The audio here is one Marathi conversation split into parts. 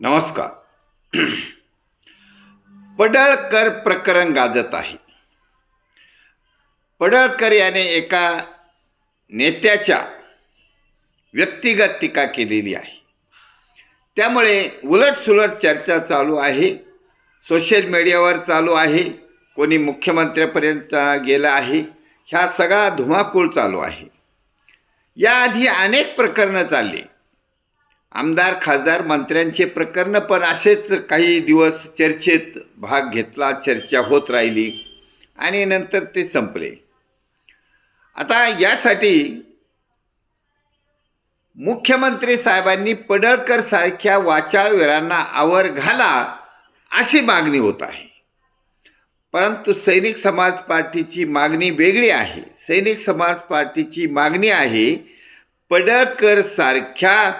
नमस्कार. पडळकर प्रकरण गाजत आहे. पडळकर याने एका नेत्याच्या व्यक्तिगत टीका केलेली आहे. त्यामुळे उलटसुलट चर्चा चालू आहे. सोशल मीडियावर चालू आहे. कोणी मुख्यमंत्र्यापर्यंत गेलं आहे. ह्या सगळा धुमाकूळ चालू आहे. याआधी अनेक प्रकरणं चालली. आमदार खासदार मंत्र्यांचे प्रकरण पण असेच काही दिवस चर्चेत भाग घेतला चर्चा होत राहिली आणि नंतर ते संपले. आता यासाठी मुख्यमंत्री साहेबांनी पडळकर सारख्या वाचाळवीरांना आवर घाला अशी मागणी होत आहे. परंतु सैनिक समाज पार्टीची मागणी वेगळी आहे. सैनिक समाज पार्टीची मागणी आहे पडळकर सारख्या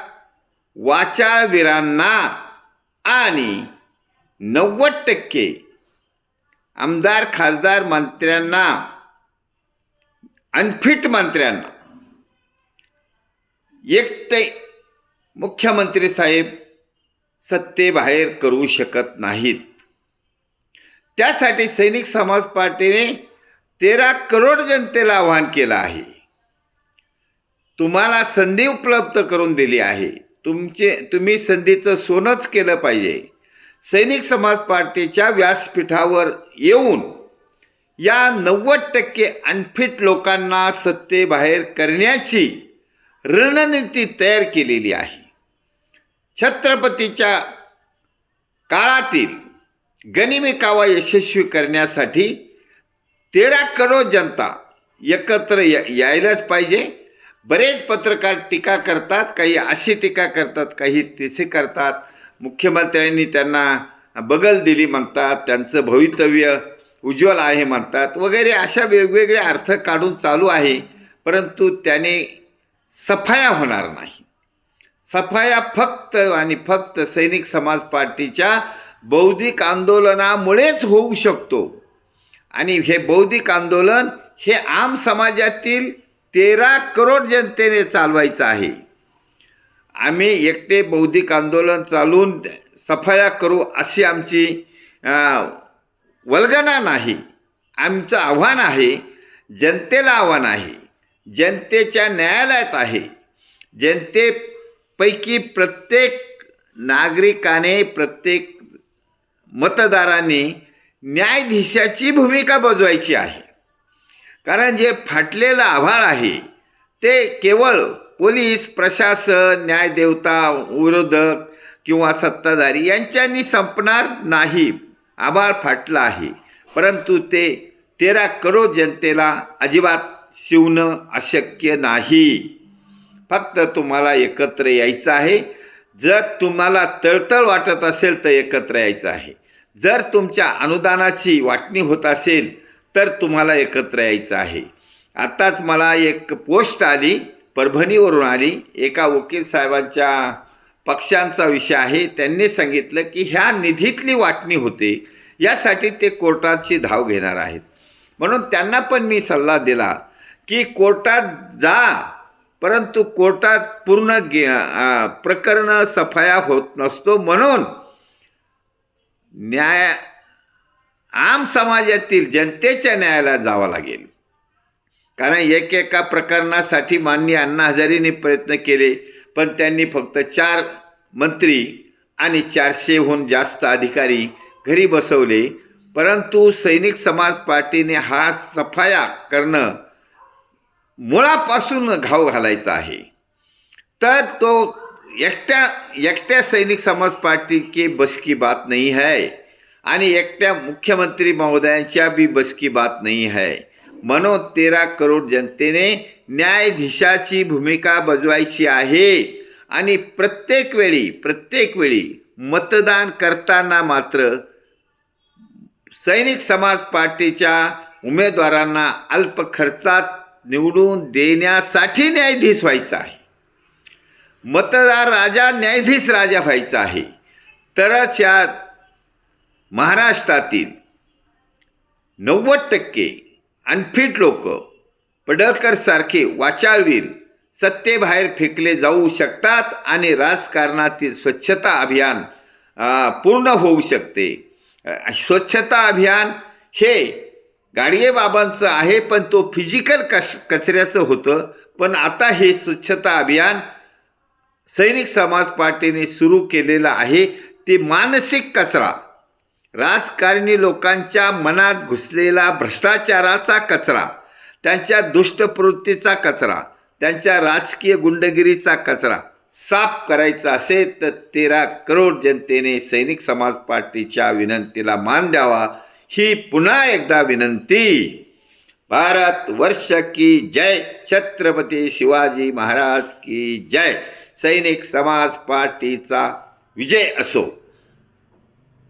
वाचाळवीरांना आणि नव्वद टक्के आमदार खासदार मंत्र्यांना अनफिट मंत्र्यांना. एकटे मुख्यमंत्री साहेब सत्तेबाहेर करू शकत नाहीत. त्यासाठी सैनिक समाज पार्टीने तेरा करोड जनतेला आवाहन केलं आहे. तुम्हाला संधी उपलब्ध करून दिली आहे. तुमचे तुम्ही संधीचं सोनंच केलं पाहिजे. सैनिक समाज पार्टीच्या व्यासपीठावर येऊन या नव्वद टक्के अनफिट लोकांना सत्तेबाहेर करण्याची रणनीती तयार केलेली आहे. छत्रपतीच्या काळातील गनिमी कावा यशस्वी करण्यासाठी तेरा करोड जनता एकत्र यायलाच पाहिजे. बरेच पत्रकार टीका करतात काही अशी टीका करतात काही तसे करतात. मुख्यमंत्र्यांनी त्यांना बगल दिली म्हणतात त्यांचं भवितव्य उज्ज्वल आहे म्हणतात. वगैरे अशा वेगवेगळे अर्थ काढून चालू आहे परंतु त्याने सफाया होणार नाही. सफाया फक्त आणि फक्त सैनिक समाज पार्टीच्या बौद्धिक आंदोलनामुळेच होऊ शकतो. आणि हे बौद्धिक आंदोलन हे आम समाजातील तेरा करोड जनतेने चालवायचं आहे. आम्ही एकटे बौद्धिक आंदोलन चालून सफाया करू अशी आमची वल्गना नाही. आमचं आव्हान आहे जनतेला आव्हान आहे. जनतेच्या न्यायालयात आहे. जनतेपैकी प्रत्येक नागरिकाने प्रत्येक मतदाराने न्यायाधीशाची भूमिका बजवायची आहे. कारण जे फाटलेलं आभाळ आहे ते केवळ पोलीस प्रशासन न्यायदेवता विरोधक किंवा सत्ताधारी यांच्यांनी संपणार नाही. आभाळ फाटलं आहे. परंतु ते तेरा करोड जनतेला अजिबात शिवणं अशक्य नाही. फक्त तुम्हाला एकत्र यायचं आहे. जर तुम्हाला तळतळ वाटत असेल तर एकत्र यायचं आहे. जर तुमच्या अनुदानाची वाटणी होत असेल तर तुम्हाला एकत्र यायचं आहे. आत्ताच मला एक पोस्ट आली परभणीवरून आली. एका वकील साहेबांच्या पक्षांचा विषय आहे. त्यांनी सांगितलं की ह्या निधीतली वाटणी होते. यासाठी ते कोर्टाची धाव घेणार आहेत. म्हणून त्यांना पण मी सल्ला दिला की कोर्टात जा परंतु कोर्टात पूर्ण गे प्रकरण सफाया होत नसतो म्हणून न्याय आम समाजातील जनतेच्या न्यायालयात जावं लागेल. कारण एक एका प्रकरणासाठी माननीय अण्णा हजारेंनी प्रयत्न केले पण त्यांनी फक्त चार मंत्री आणि चारशेहून जास्त अधिकारी घरी बसवले. परंतु सैनिक समाज पार्टीने हा सफाया करणं मुळापासून घाव घालायचा आहे. तर तो एकट्या एकट्या सैनिक समाज पार्टी की बस की बात नहीं है आणि एकट्या मुख्यमंत्री महोदयांच्या बी बसकी बात नाही आहे म्हणून तेरा करोड जनतेने न्यायाधीशाची भूमिका बजवायची आहे. आणि प्रत्येक वेळी प्रत्येक वेळी मतदान करताना मात्र सैनिक समाज पार्टीच्या उमेदवारांना अल्प खर्चात निवडून देण्यासाठी न्यायाधीश व्हायचा आहे. मतदार राजा न्यायाधीश राजा व्हायचा आहे. तरच या महाराष्ट्रातील नव्वद टक्के अनफिट लोक पडळकरसारखे वाचाळवीर सत्तेबाहेर फेकले जाऊ शकतात आणि राजकारणातील स्वच्छता अभियान पूर्ण होऊ शकते. स्वच्छता अभियान हे गाडगेबाबांचं आहे पण तो फिजिकल कश कचऱ्याचं होतं. पण आता हे स्वच्छता अभियान सैनिक समाज पार्टीने सुरू केलेलं आहे. ते मानसिक कचरा राजकारणी लोकांच्या मनात घुसलेला भ्रष्टाचाराचा कचरा त्यांच्या दुष्टप्रवृत्तीचा कचरा त्यांच्या राजकीय गुंडगिरीचा कचरा साफ करायचा असेल तर तेरा करोड जनतेने सैनिक समाज पार्टीच्या विनंतीला मान द्यावा. ही पुन्हा एकदा विनंती. भारत वर्ष की जय. छत्रपती शिवाजी महाराज की जय. सैनिक समाज पार्टीचा विजय असो.